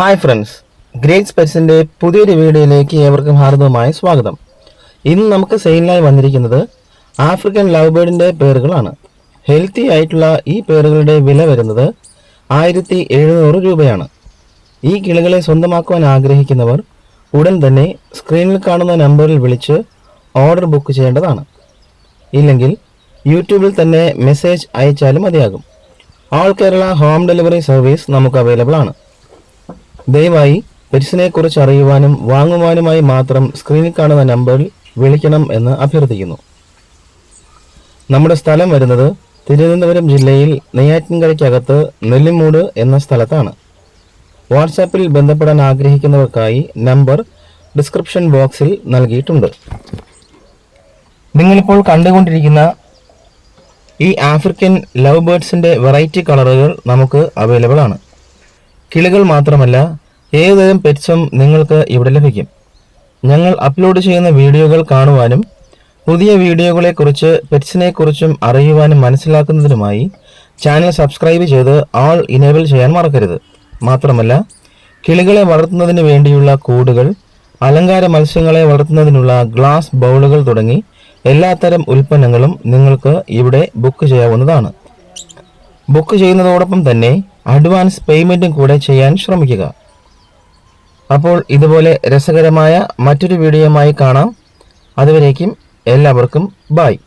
Hi friends. Great സ്പെറ്റ്സിന്റെ പുതിയൊരു വീഡിയോയിലേക്ക് ഏവർക്കും ഹാർദവമായ സ്വാഗതം. ഇന്ന് നമുക്ക് സെയിലിനായി വന്നിരിക്കുന്നത് ആഫ്രിക്കൻ ലവ് ബേർഡിന്റെ പേറുകളാണ് ഹെൽത്തി ആയിട്ടുള്ള ഈ പേറുകളുടെ വില വരുന്നത് ആയിരത്തി എഴുന്നൂറ് രൂപയാണ്. ഈ കിളികളെ സ്വന്തമാക്കുവാൻ ആഗ്രഹിക്കുന്നവർ ഉടൻ തന്നെ സ്ക്രീനിൽ കാണുന്ന നമ്പറിൽ വിളിച്ച് ഓർഡർ ബുക്ക് ചെയ്യേണ്ടതാണ്. ഇല്ലെങ്കിൽ യൂട്യൂബിൽ തന്നെ മെസ്സേജ് അയച്ചാലും മതിയാകും. All Kerala home delivery service നമുക്ക് അവൈലബിൾ ആണ്. ദയവായി പെറ്റ്സിനെ കുറിച്ച് അറിയുവാനും വാങ്ങുവാനുമായി മാത്രം സ്ക്രീനിൽ കാണുന്ന നമ്പറിൽ വിളിക്കണം എന്ന് അഭ്യർത്ഥിക്കുന്നു. നമ്മുടെ സ്ഥലം വരുന്നത് തിരുവനന്തപുരം ജില്ലയിൽ നെയ്യാറ്റിൻകരയ്ക്കകത്ത് നെല്ലിമൂട് എന്ന സ്ഥലത്താണ്. വാട്സാപ്പിൽ ബന്ധപ്പെടാൻ ആഗ്രഹിക്കുന്നവർക്കായി നമ്പർ ഡിസ്ക്രിപ്ഷൻ ബോക്സിൽ നൽകിയിട്ടുണ്ട്. നിങ്ങളിപ്പോൾ കണ്ടുകൊണ്ടിരിക്കുന്ന ഈ ആഫ്രിക്കൻ ലവ് ബേർഡ്സിന്റെ വെറൈറ്റി കളറുകൾ നമുക്ക് അവൈലബിൾ ആണ്. കിളികൾ മാത്രമല്ല ഏതുതരം പെറ്റ്സും നിങ്ങൾക്ക് ഇവിടെ ലഭിക്കും. ഞങ്ങൾ അപ്ലോഡ് ചെയ്യുന്ന വീഡിയോകൾ കാണുവാനും പുതിയ വീഡിയോകളെക്കുറിച്ച് പെറ്റ്സിനെക്കുറിച്ചും അറിയുവാനും മനസ്സിലാക്കുന്നതിനുമായി ചാനൽ സബ്സ്ക്രൈബ് ചെയ്ത് ആൾ ഇനേബിൾ ചെയ്യാൻ മറക്കരുത്. മാത്രമല്ല കിളികളെ വളർത്തുന്നതിന് വേണ്ടിയുള്ള കൂടുകൾ അലങ്കാര മത്സ്യങ്ങളെ വളർത്തുന്നതിനുള്ള ഗ്ലാസ് ബൗളുകൾ തുടങ്ങി എല്ലാത്തരം ഉൽപ്പന്നങ്ങളും നിങ്ങൾക്ക് ഇവിടെ ബുക്ക് ചെയ്യാവുന്നതാണ്. ബുക്ക് ചെയ്യുന്നതോടൊപ്പം തന്നെ അഡ്വാൻസ് പേയ്മെന്റും കൂടെ ചെയ്യാൻ ശ്രമിക്കുക. അപ്പോൾ ഇതുപോലെ രസകരമായ മറ്റൊരു വീഡിയോയുമായി കാണാം. അതുവരേക്കും എല്ലാവർക്കും ബായ്